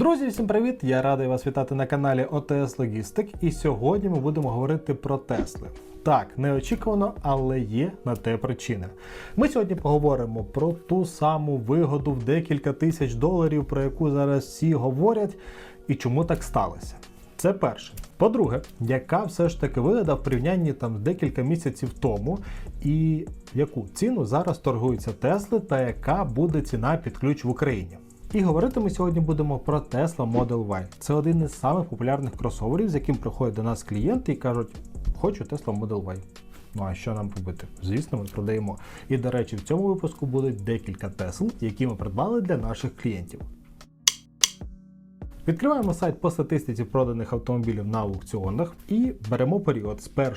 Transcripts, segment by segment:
Друзі, всім привіт! Я радий вас вітати на каналі ОТС Логістик. І сьогодні ми будемо говорити про Тесли. Так, неочікувано, але є на те причина. Ми сьогодні поговоримо про ту саму вигоду в декілька тисяч доларів, про яку зараз всі говорять, і чому так сталося. Це перше. По-друге, яка все ж таки вигода в порівнянні там з декілька місяців тому, і яку ціну зараз торгуються Тесли, та яка буде ціна під ключ в Україні. І говорити ми сьогодні будемо про Tesla Model Y. Це один із самих популярних кросоверів, з яким приходять до нас клієнти і кажуть, хочу Tesla Model Y. Ну а що нам робити? Звісно, ми продаємо. І до речі, в цьому випуску будуть декілька Тесл, які ми придбали для наших клієнтів. Відкриваємо сайт по статистиці проданих автомобілів на аукціонах і беремо період з 1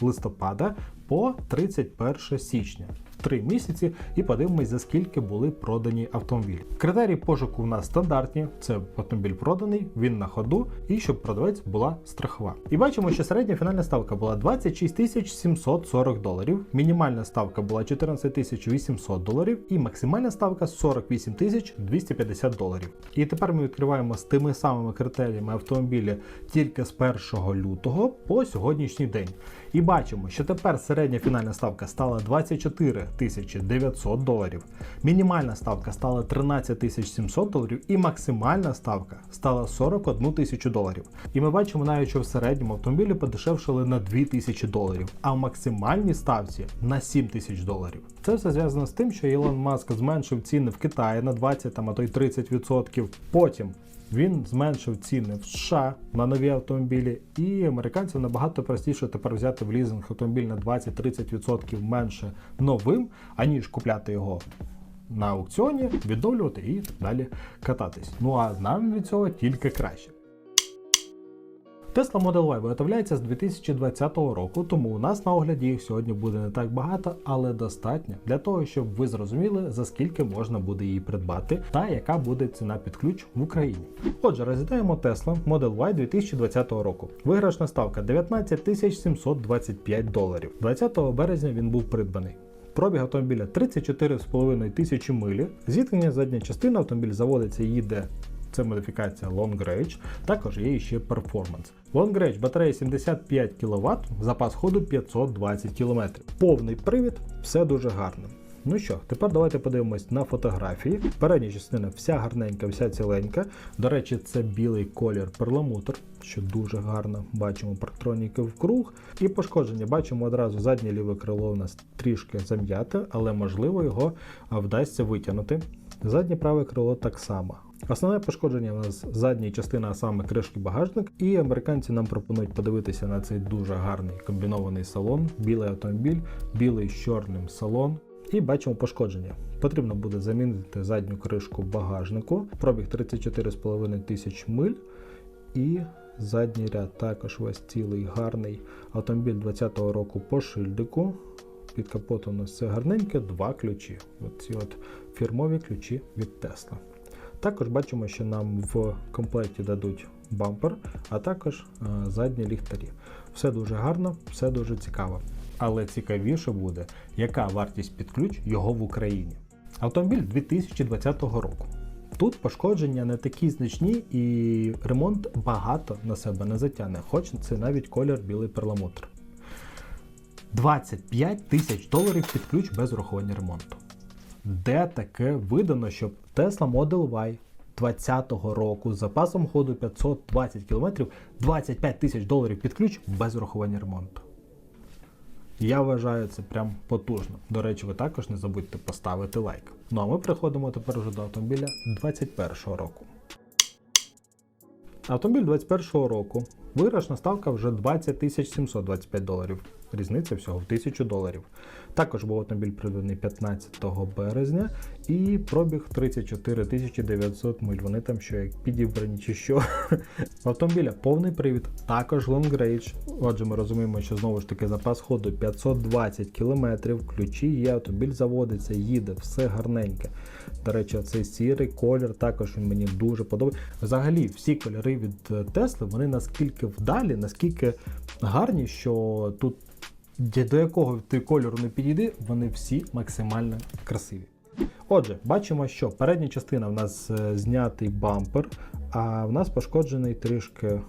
листопада по 31 січня. Три місяці і подивимось, за скільки були продані автомобілі. Критерії пошуку в нас стандартні: це автомобіль проданий, він на ходу, і щоб продавець була страхова. І бачимо, що середня фінальна ставка була 26 740 доларів, мінімальна ставка була 14 800 доларів, і максимальна ставка 48 250 доларів. І тепер ми відкриваємо з тими самими критеріями автомобілі тільки з 1 лютого по сьогоднішній день. І бачимо, що тепер середня фінальна ставка стала 24 900 доларів, мінімальна ставка стала 13 700 доларів і максимальна ставка стала 41 тисячу доларів. І ми бачимо навіть, що в середньому автомобілі подешевшили на 2 тисячі доларів, а в максимальній ставці на 7 тисяч доларів. Це все зв'язано з тим, що Ілон Маск зменшив ціни в Китаї на 20 там, а то й 30%. Потім він зменшив ціни в США на нові автомобілі, і американцям набагато простіше тепер взяти в лізинг автомобіль на 20-30% менше новим, аніж купляти його на аукціоні, відновлювати і далі кататись. Ну а нам від цього тільки краще. Tesla Model Y виготовляється з 2020 року, тому у нас на огляді їх сьогодні буде не так багато, але достатньо для того, щоб ви зрозуміли, за скільки можна буде її придбати та яка буде ціна під ключ в Україні. Отже, розглядаємо Tesla Model Y 2020 року. Виграшна ставка 19 725 доларів. 20 березня він був придбаний. Пробіг автомобіля 34,5 тисячі милі. Зіткнення задня частина автомобіль заводиться, їде це модифікація Long Range, також є ще Performance. Long Range батарея 75 кВт, запас ходу 520 км. Повний привід, все дуже гарно. Ну що, тепер давайте подивимось на фотографії. Передня частина вся гарненька, вся ціленька. До речі, це білий колір перламутр, що дуже гарно. Бачимо парктроніки в круг. І пошкодження. Бачимо одразу заднє ліве крило у нас трішки зам'яте, але можливо його вдасться витягнути. Заднє праве крило так само. Основне пошкодження у нас задня частина, а саме кришки багажник, і американці нам пропонують подивитися на цей дуже гарний комбінований салон, білий автомобіль, білий з чорним салон. І бачимо пошкодження. Потрібно буде замінити задню кришку багажнику, пробіг 34,5 тисяч миль. І задній ряд також весь цілий гарний автомобіль 20-го року по шильдику. Під капотом у нас все гарненьке, два ключі. Оці от фірмові ключі від Tesla. Також бачимо, що нам в комплекті дадуть бампер, а також е, задні ліхтарі. Все дуже гарно, все дуже цікаво. Але цікавіше буде, яка вартість під ключ його в Україні. Автомобіль 2020 року. Тут пошкодження не такі значні і ремонт багато на себе не затягне, хоч це навіть колір білий перламутр. 25 тисяч доларів під ключ без урахування ремонту. Де таке видано, щоб Tesla Model Y 2020 року з запасом ходу 520 км 25 тисяч доларів під ключ без урахування ремонту. Я вважаю це прям потужно. До речі, ви також не забудьте поставити лайк. Ну а ми приходимо тепер вже до автомобіля 2021 року. Автомобіль 2021 року. Виграшна ставка вже 20 725 доларів. Різниця всього в 1000 доларів. Також був автомобіль придбаний 15 березня і пробіг 34 900 миль. Вони там що як підібрані чи що. Автомобіля повний привід, також long range. Отже, ми розуміємо, що знову ж таки запас ходу 520 км, ключі є, автомобіль заводиться, їде, все гарненьке. До речі, цей сірий колір також він мені дуже подобається. Взагалі, всі кольори від Тесли, вони наскільки вдалі, наскільки гарні, що тут до якого ти кольору не підійди, вони всі максимально красиві. Отже, бачимо, що передня частина в нас е, знятий бампер, а в нас пошкоджений трішки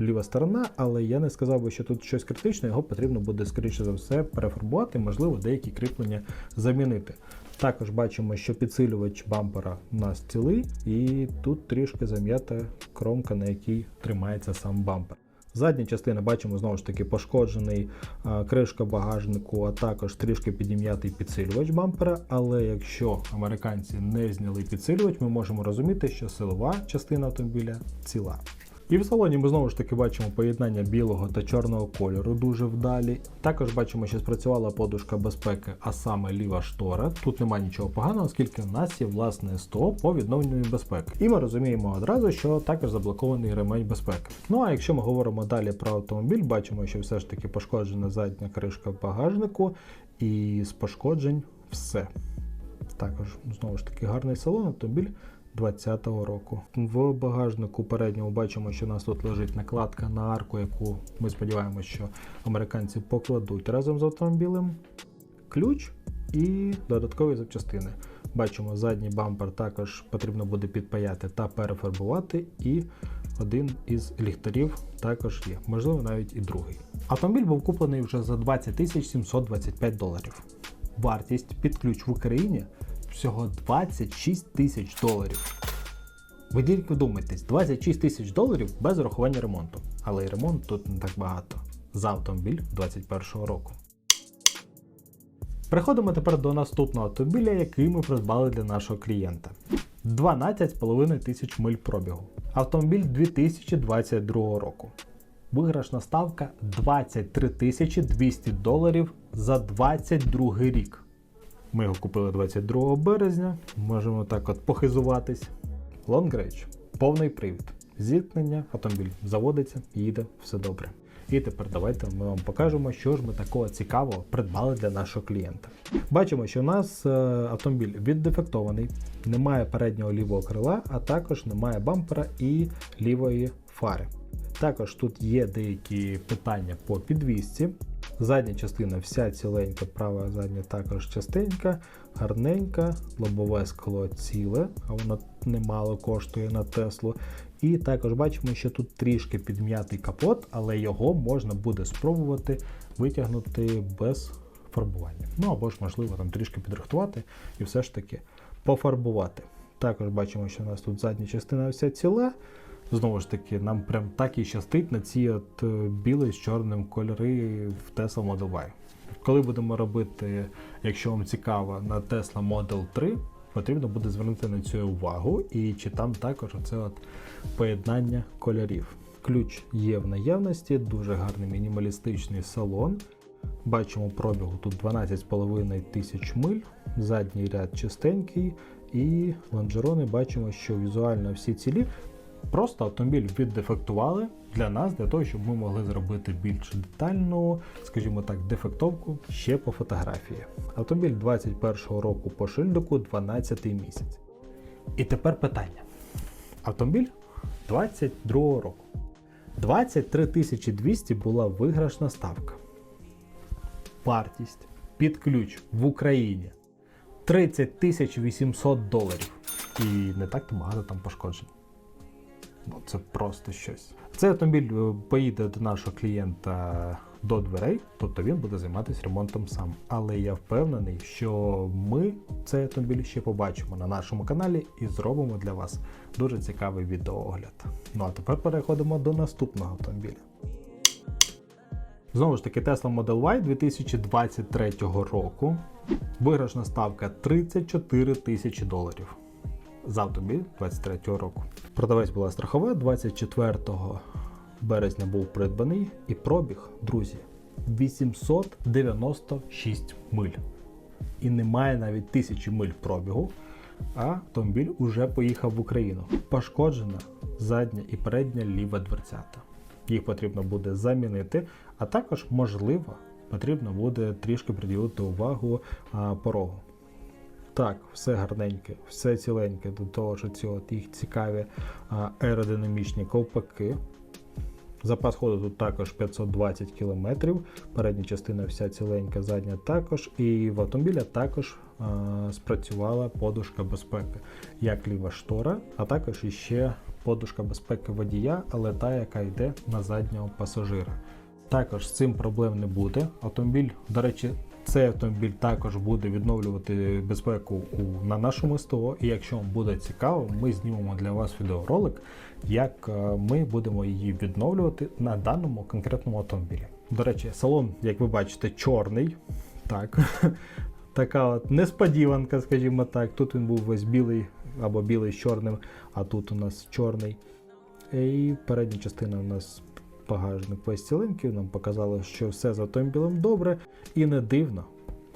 ліва сторона, але я не сказав би, що тут щось критичне, його потрібно буде, скоріше за все, перефарбувати, можливо, деякі кріплення замінити. Також бачимо, що підсилювач бампера у нас цілий, і тут трішки зам'ята кромка, на якій тримається сам бампер. Задня частина бачимо знову ж таки пошкоджений а, кришка багажнику, а також трішки підім'ятий підсилювач бампера. Але якщо американці не зняли підсилювач, ми можемо розуміти, що силова частина автомобіля ціла. І в салоні ми знову ж таки бачимо поєднання білого та чорного кольору дуже вдалі. Також бачимо, що спрацювала подушка безпеки, а саме ліва штора. Тут немає нічого поганого, оскільки в нас є власне СТО по відновленню безпеки. І ми розуміємо одразу, що також заблокований ремень безпеки. Ну а якщо ми говоримо далі про автомобіль, бачимо, що все ж таки пошкоджена задня кришка багажнику, і з пошкоджень все. Також знову ж таки гарний салон, автомобіль 2020 року. В багажнику передньому бачимо, що у нас тут лежить накладка на арку, яку ми сподіваємося, що американці покладуть разом з автомобілем. Ключ і додаткові запчастини. Бачимо, задній бампер також потрібно буде підпаяти та перефарбувати, і один із ліхтарів також є, можливо, навіть і другий. Автомобіль був куплений вже за 20 725 доларів. Вартість під ключ в Україні всього 26 тисяч доларів. Ви тільки вдумайтесь, 26 тисяч доларів без урахування ремонту. Але і ремонт тут не так багато. За автомобіль 2021 року. Переходимо тепер до наступного автомобіля, який ми придбали для нашого клієнта. 12,5 тисяч миль пробігу. Автомобіль 2022 року. Виграшна ставка 23 тисячі 200 доларів за 22 рік. Ми його купили 22 березня, можемо так от похизуватись. Range, повний привід. Зіткнення, автомобіль заводиться, їде, все добре. І тепер давайте ми вам покажемо, що ж ми такого цікавого придбали для нашого клієнта. Бачимо, що у нас е, автомобіль віддефектований, немає переднього лівого крила, а також немає бампера і лівої фари. Також тут є деякі питання по підвісці. Задня частина вся ціленька, права задня також частенька, гарненька, лобове скло ціле, а воно немало коштує на Теслу. І також бачимо, що тут трішки підм'ятий капот, але його можна буде спробувати витягнути без фарбування. Ну або ж, можливо, там трішки підрихтувати і все ж таки пофарбувати. Також бачимо, що у нас тут задня частина вся ціла. Знову ж таки, нам прям так і щастить на ці от е, білий з чорним кольори в Tesla Model Y. Коли будемо робити, якщо вам цікаво, на Tesla Model 3, потрібно буде звернути на цю увагу, і чи там також оце от поєднання кольорів. Ключ є в наявності, дуже гарний мінімалістичний салон. Бачимо пробігу тут 12,5 тисяч миль, задній ряд чистенький, і лонжерони бачимо, що візуально всі цілі. Просто автомобіль віддефектували для нас, для того, щоб ми могли зробити більш детальну, скажімо так, дефектовку ще по фотографії. Автомобіль 21-го року по шильдику 12 місяць. І тепер питання. Автомобіль 22 року. 23 200 була виграшна ставка. Вартість під ключ в Україні 30 800 доларів. І не так то багато там пошкоджень. Ну, це просто щось. Цей автомобіль е, поїде до нашого клієнта до дверей, тобто він буде займатися ремонтом сам. Але я впевнений, що ми цей автомобіль ще побачимо на нашому каналі і зробимо для вас дуже цікавий відеоогляд. Ну а тепер переходимо до наступного автомобіля. Знову ж таки, Tesla Model Y 2023 року. Виграшна ставка 34 тисячі доларів за автомобіль 23 року. Продавець була страхова, 24 березня був придбаний і пробіг, друзі, 896 миль. І немає навіть тисячі миль пробігу, а автомобіль уже поїхав в Україну. Пошкоджена задня і передня ліва дверцята. Їх потрібно буде замінити, а також, можливо, потрібно буде трішки приділити увагу порогу. Так, все гарненьке, все ціленьке, до того, що ці їх цікаві аеродинамічні ковпаки. Запас ходу тут також 520 км, передня частина вся ціленька, задня також. І в автомобіля також е, спрацювала подушка безпеки, як ліва штора, а також іще подушка безпеки водія, але та, яка йде на заднього пасажира. Також з цим проблем не буде. Автомобіль, до речі, цей автомобіль також буде відновлювати безпеку у, на нашому СТО. І якщо вам буде цікаво, ми знімемо для вас відеоролик, як е, ми будемо її відновлювати на даному конкретному автомобілі. До речі, салон, як ви бачите, чорний. Так. Така от несподіванка, скажімо так. Тут він був весь білий або білий з чорним, а тут у нас чорний. І передня частина у нас багажник весь ціленький, нам показало, що все з автомобілем добре. І не дивно,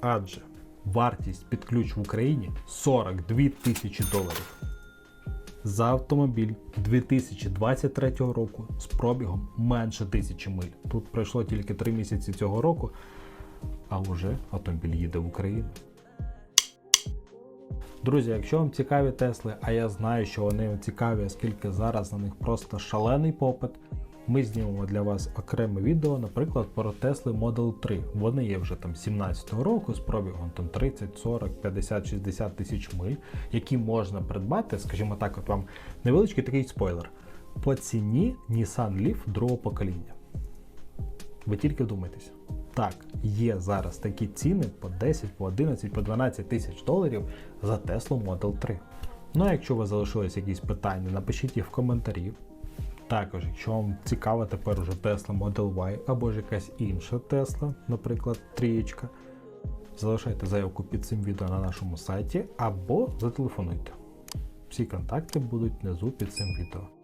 адже вартість під ключ в Україні 42 тисячі доларів. За автомобіль 2023 року з пробігом менше тисячі миль. Тут пройшло тільки 3 місяці цього року, а вже автомобіль їде в Україну. Друзі, якщо вам цікаві Тесли, а я знаю, що вони цікаві, оскільки зараз на них просто шалений попит, ми знімемо для вас окреме відео, наприклад, про Tesla Model 3. Вони є вже там 17-го року з пробігом там 30, 40, 50, 60 тисяч миль, які можна придбати, скажімо так, от вам невеличкий такий спойлер. По ціні Nissan Leaf другого покоління. Ви тільки вдумайтеся. Так, є зараз такі ціни по 10, по 11, по 12 тисяч доларів за Tesla Model 3. Ну а якщо у вас залишились якісь питання, напишіть їх в коментарі. Також, якщо вам цікава тепер уже Tesla Model Y або ж якась інша Tesla, наприклад, трієчка, залишайте заявку під цим відео на нашому сайті або зателефонуйте. Всі контакти будуть внизу під цим відео.